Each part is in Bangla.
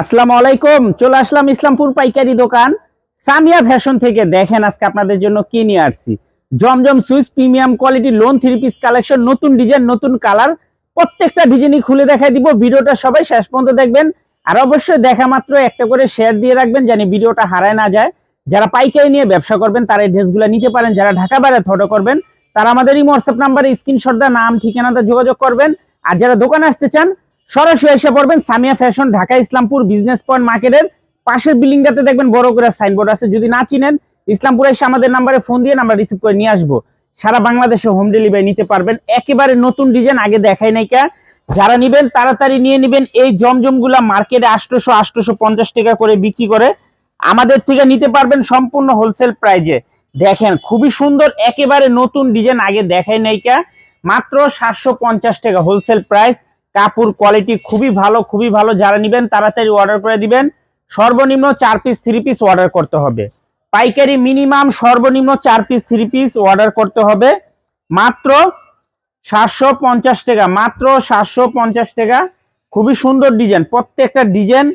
আসসালামু আলাইকুম, চলে আসলাম ইসলামপুর পাইকারি দোকান। সামিয়া ফ্যাশন থেকে দেখেন আজকে আপনাদের জন্য কি নিয়ে আসছি। Zamzam Swiss premium quality lawn three piece collection, নতুন ডিজাইন, নতুন কালার। প্রত্যেকটা ডিজাইনই খুলে দেখাই দিব। ভিডিওটা সবাই শেষ পর্যন্ত দেখবেন। আর অবশ্যই দেখা মাত্র একটা করে শেয়ার দিয়ে রাখবেন জানি ভিডিওটা হারায় না যায়। যারা পাইকারি নিয়ে ব্যবসা করবেন, তারা এই ড্রেসগুলো নিতে পারেন। যারা ঢাকা বাইরে ফটো করবেন, তারা আমাদের এই হোয়াটসঅ্যাপ নাম্বারে স্ক্রিনশট দেওয়া, নাম, ঠিকানাতে যোগাযোগ করবেন। আর যারা দোকানে আসতে চান সরাসরি এসে পড়বেন Samia fashion, Dhaka Islampur business point মার্কেটের পাশের বিল্ডিংটাতে দেখবেন বড় করে সাইনবোর্ড আছে। যদি না চিনেন, ইসলামপুরে এসে আমাদের নাম্বারে ফোন দিয়ে নাম্বার রিসিভ করে নিয়ে আসব। সারা বাংলাদেশে হোম ডেলিভারি নিতে পারবেন। একেবারে নতুন ডিজাইন আগে দেখাই নাই কা। যারা নিবেন, তাড়াতাড়ি নিয়ে নিবেন। এই জমজমগুলা মার্কেটে আটশোশো আটশোশো পঞ্চাশ টাকা করে বিক্রি করে আমাদের থেকে নিতে পারবেন সম্পূর্ণ হোলসেল প্রাইজে দেখেন, খুবই সুন্দর, একেবারে নতুন ডিজাইন আগে দেখাই নাই কা। মাত্র সাতশো পঞ্চাশ টাকা হোলসেল প্রাইস কাপড় কোয়ালিটি খুবই ভালো খুবই ভালো। যারা নিবেন, তাড়াতাড়ি অর্ডার করে দিবেন। সর্বনিম্ন চার পিস থ্রি পিস অর্ডার করতে হবে। পাইকারি মিনিমাম সর্বনিম্ন চার পিস থ্রি পিস অর্ডার করতে হবে। মাত্র সাতশো পঞ্চাশ টাকা, মাত্র সাতশো পঞ্চাশ টাকা। খুবই সুন্দর ডিজাইন প্রত্যেকটা ডিজাইন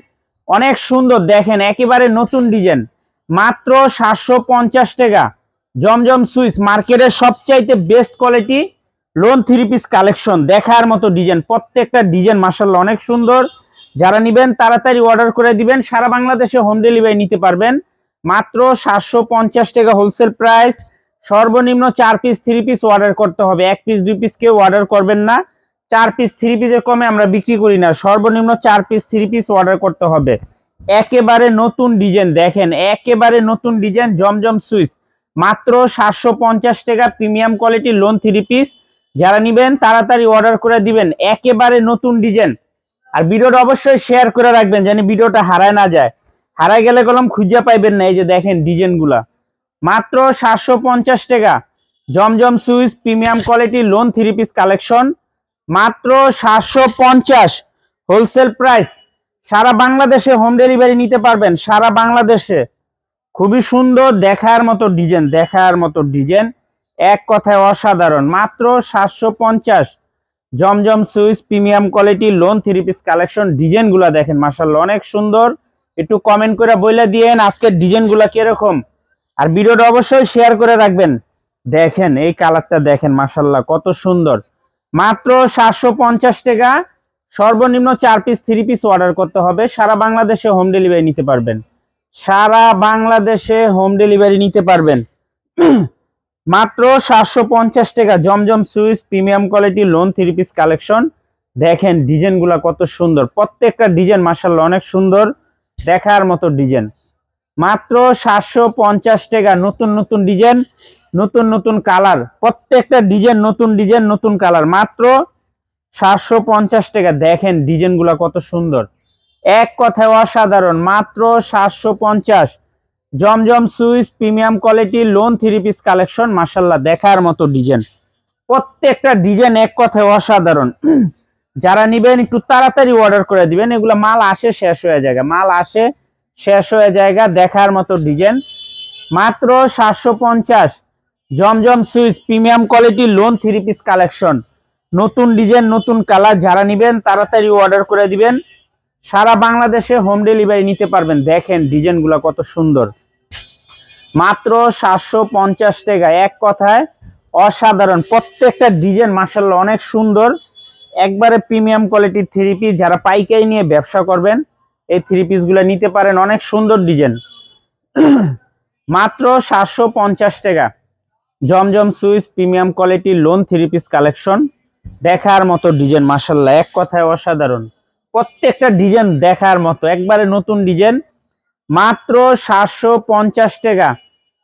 অনেক সুন্দর। দেখেন, একেবারে নতুন ডিজাইন মাত্র সাতশো পঞ্চাশ টাকা। জমজম সুইস মার্কেটের সবচাইতে best quality lawn three piece collection দেখার মতো ডিজাইন প্রত্যেকটা ডিজাইন মার্শাল্লাহ অনেক সুন্দর। যারা নিবেন, তাড়াতাড়ি অর্ডার করে দিবেন, সারা বাংলাদেশে হোম ডেলিভারি নিতে পারবেন। মাত্র সাতশো পঞ্চাশ টাকা হোলসেল প্রাইস সর্বনিম্ন চার পিস থ্রি পিস অর্ডার করতে হবে। এক পিস দুই পিস কেউ অর্ডার করবেন না। চার পিস থ্রি পিসের কমে আমরা বিক্রি করি না। সর্বনিম্ন চার পিস থ্রি পিস অর্ডার করতে হবে। একেবারে নতুন ডিজাইন দেখেন, একেবারে নতুন ডিজাইন জমজম সুইচ। মাত্র সাতশো পঞ্চাশ টাকা premium quality lawn three piece যারা নিবেন তাড়াতাড়ি অর্ডার করে দিবেন। একেবারে নতুন ডিজাইন আর ভিডিওটা অবশ্যই শেয়ার করে রাখবেন, যেন ভিডিওটা হারায় না যায়। হারায় গেলে কলম খুঁজে পাইবেন না, এই যে দেখেন ডিজাইনগুলা। মাত্র সাতশো পঞ্চাশ টাকা। Zamzam Swiss, premium quality lawn three piece collection মাত্র সাতশো পঞ্চাশ। হোলসেল প্রাইস সারা বাংলাদেশে হোম ডেলিভারি নিতে পারবেন, সারা বাংলাদেশে। খুবই সুন্দর, দেখার মতো ডিজাইন দেখার মতো ডিজাইন এক কথায় অসাধারণ। মাত্র সাতশো পঞ্চাশ। Zamzam Swiss, premium quality, lawn, three piece collection ডিজাইনগুলা দেখেন মার্শাল্লাহ অনেক সুন্দর। একটু কমেন্ট করে বলে দিয়েন, আজকের ডিজাইনগুলা কীরকম। আর ভিডিওটা অবশ্যই শেয়ার করে রাখবেন। দেখেন, এই কালারটা দেখেন মার্শাল্লাহ কত সুন্দর। মাত্র সাতশো পঞ্চাশ টাকা। সর্বনিম্ন চার পিস থ্রি পিস অর্ডার করতে হবে। সারা বাংলাদেশে হোম ডেলিভারি নিতে পারবেন। সারা বাংলাদেশে হোম ডেলিভারি নিতে পারবেন। মাত্র সাতশো পঞ্চাশ টাকা Zamzam Swiss, premium quality, lawn three piece collection দেখেন ডিজাইনগুলা কত সুন্দর। প্রত্যেকটা ডিজাইন মার্শাল্লাহ অনেক সুন্দর দেখার মতো ডিজাইন। মাত্র সাতশো পঞ্চাশ টাকা নতুন নতুন ডিজাইন, নতুন নতুন কালার। প্রত্যেকটা ডিজাইন নতুন ডিজাইন, নতুন কালার। মাত্র সাতশো পঞ্চাশ টাকা। দেখেন ডিজাইনগুলা কত সুন্দর। এক কথায় অসাধারণ। মাত্র সাতশো পঞ্চাশ। Zamzam Swiss, premium quality, lawn, three piece collection মাসাল্লাহ দেখার মতো ডিজাইন। প্রত্যেকটা ডিজাইন এক কথায় অসাধারণ। যারা নিবেন, একটু তাড়াতাড়ি অর্ডার করে দিবেন। এগুলো মাল আসে শেষ হয়ে যায়। মাল আসে শেষ হয়ে যায় দেখার মতো ডিজাইন। মাত্র সাতশো পঞ্চাশ। Zamzam Swiss, premium quality, lawn, three piece collection. নতুন ডিজাইন, নতুন কালার, যারা নিবেন, তাড়াতাড়ি অর্ডার করে দিবেন। সারা বাংলাদেশে হোম ডেলিভারি নিতে পারবেন। দেখেন ডিজাইনগুলো কত সুন্দর। মাত্র সাতশো পঞ্চাশ টাকা। এক কথায় অসাধারণ। প্রত্যেকটা ডিজাইন মাসাল্লাহ অনেক সুন্দর। একবারে প্রিমিয়াম কোয়ালিটির থ্রি পিস। যারা পাইকারি নিয়ে ব্যবসা করবেন, এই থ্রি পিসগুলো নিতে পারেন। অনেক সুন্দর ডিজাইন। মাত্র সাতশো পঞ্চাশ টাকা। Zamzam Swiss, premium quality, lawn, three piece collection. দেখার মতো ডিজাইন মাসাল্লাহ এক কথায় অসাধারণ। প্রত্যেকটা ডিজাইন দেখার মতো। একবারে নতুন ডিজাইন। মাত্র সাতশো পঞ্চাশ টাকা।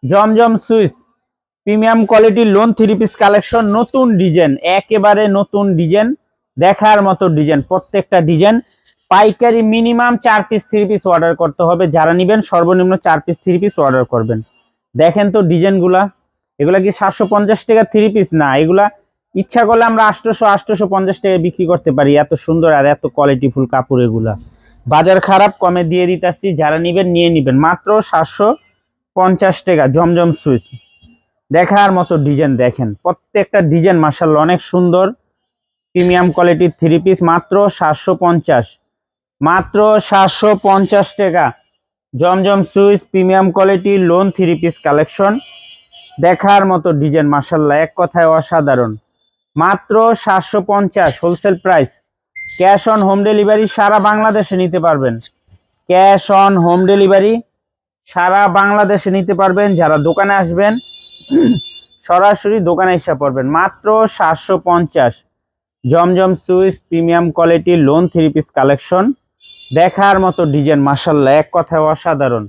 Zamzam Swiss, premium quality lawn three piece collection, নতুন ডিজাইন, একেবারে নতুন ডিজাইন, দেখার মতো ডিজাইন, প্রত্যেকটা ডিজাইন। পাইকারি মিনিমাম চার পিস, থ্রি পিস অর্ডার করতে হবে। যারা নিবেন, সর্বনিম্ন চার পিস, থ্রি পিস অর্ডার করবেন। দেখেন তো ডিজাইনগুলা, এগুলা কি সাতশো পঞ্চাশ টাকা থ্রি পিস? না, এগুলা ইচ্ছা করলে আমরা আটশোশো আটশোশো পঞ্চাশ টাকায় বিক্রি করতে পারি। এত সুন্দর আর এত কোয়ালিটিফুল কাপড় এগুলা। বাজার খারাপ, কমে দিয়ে দিতেছি। যারা নিবেন, নিয়ে নিবেন। মাত্র সাতশো পঞ্চাশ টাকা, জমজম সুইচ। দেখার মতো ডিজাইন দেখেন। প্রত্যেকটা ডিজাইন মার্শাল অনেক সুন্দর। প্রিমিয়াম কোয়ালিটির থ্রি পিস, মাত্র সাতশো পঞ্চাশ। মাত্র সাতশো পঞ্চাশ টাকা। Zamzam Swiss, premium quality, lawn, three piece collection. দেখার মতো ডিজাইন মাসাল্লাহ এক কথায় অসাধারণ। মাত্র সাতশো পঞ্চাশ wholesale price cash on home delivery সারা বাংলাদেশে নিতে পারবেন। ক্যাশ অন হোম ডেলিভারি সারা বাংলাদেশে নিতে পারবেন, যারা দোকানে আসবেন, সরাসরি দোকানে এসে পড়বেন। মাত্র সাতশো পঞ্চাশ। Zamzam Swiss, premium quality, lawn three piece collection. দেখার মতো ডিজাইন মাসাল্লাহ এক কথায় অসাধারণ।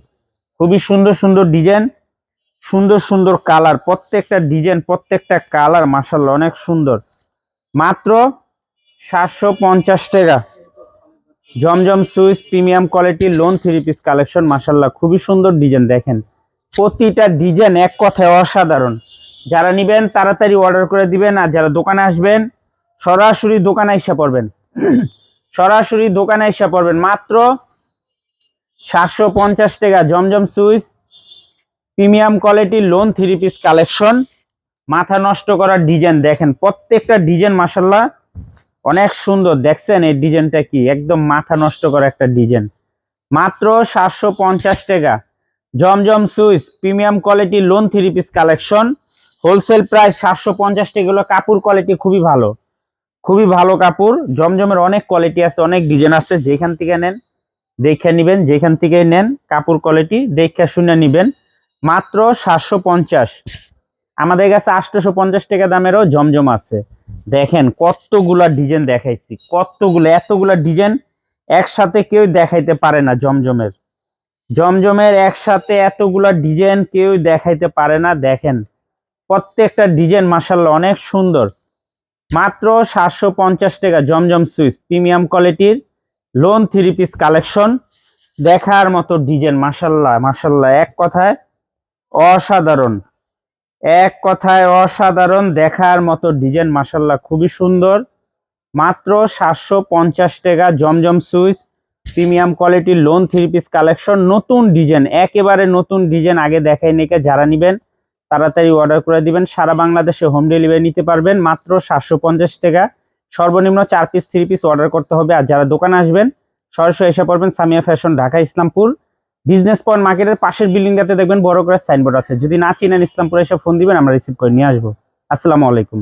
খুবই সুন্দর সুন্দর ডিজাইন, সুন্দর সুন্দর কালার। প্রত্যেকটা ডিজাইন, প্রত্যেকটা কালার মাসাল্লাহ অনেক সুন্দর। মাত্র সাতশো পঞ্চাশ টাকা। জমজম Swiss, premium quality lawn three piece collection মাসাল্লাহ খুবই সুন্দর ডিজাইন দেখেন। প্রতিটা ডিজাইন এক কথায় অসাধারণ। যারা নিবেন, তাড়াতাড়ি অর্ডার করে দিবেন আর যারা দোকানে আসবেন, সরাসরি দোকানে এসে পড়বেন। সরাসরি দোকানে এসে পড়বেন। মাত্র সাতশো পঞ্চাশ টাকা জমজম Swiss, premium quality lawn three piece collection মাথা নষ্ট করার ডিজাইন দেখেন। প্রত্যেকটা ডিজাইন মাসাল্লাহ অনেক সুন্দর। দেখছেন এই ডিজাইনটা কি? একদম মাথা নষ্ট করা একটা ডিজাইন। মাত্র সাতশো পঞ্চাশ টাকা। জমজম Swiss, premium quality lawn three piece collection. Wholesale price সাতশো পঞ্চাশ টাকা। কাপড় কোয়ালিটি খুবই ভালো। খুবই ভালো কাপড়। জমজমের অনেক কোয়ালিটি আছে, অনেক ডিজাইন আছে। যেখান থেকে নেন, দেখে নিবেন। যেখান থেকে নেন কাপড় কোয়ালিটি, দেখে শুনে নিবেন। মাত্র সাতশো পঞ্চাশ। আমাদের কাছে আটশোশো পঞ্চাশ টাকা দামেরও জমজম আছে। দেখেন কতগুলা ডিজাইন দেখাইছি, কতগুলো, এতগুলা ডিজাইন একসাথে কেউ দেখাইতে পারে না জমজমের। জমজমের একসাথে এতগুলা ডিজাইন কেউ দেখাইতে পারে না, দেখেন। প্রত্যেকটা ডিজাইন মাসাল্লাহ অনেক সুন্দর। মাত্র সাতশো পঞ্চাশ টাকা জমজম সুইচ, প্রিমিয়াম কোয়ালিটির লোন থ্রি পিস কালেকশন দেখার মতো ডিজাইন মাসাল্লাহ মাসাল্লাহ এক কথায় অসাধারণ। এক কথায় অসাধারণ দেখার মতো ডিজাইন মাসাল্লাহ খুবই সুন্দর। মাত্র সাতশো পঞ্চাশ টাকা জমজম সুইচ, প্রিমিয়াম কোয়ালিটির লোন থ্রি পিস কালেকশন নতুন ডিজাইন, একেবারে নতুন ডিজাইন আগে দেখাই নেকে যারা নিবেন, তাড়াতাড়ি অর্ডার করে দিবেন, সারা বাংলাদেশে হোম ডেলিভারি নিতে পারবেন, মাত্র সাতশো পঞ্চাশ টাকা। সর্বনিম্ন চার পিস থ্রি পিস অর্ডার করতে হবে, আর যারা দোকানে আসবেন, সরাসরি এসে পড়বেন Samia fashion Dhaka, Islampur. Business point মার্কেটের পাশের বিল্ডিংটাতে দেখবেন বড় করে সাইনবোর্ড আছে। যদি না চিনেন ইসলামপুরে এসে ফোন দিবেন, আমরা রিসিভ করে নিয়ে আসব। আসসালামু আলাইকুম।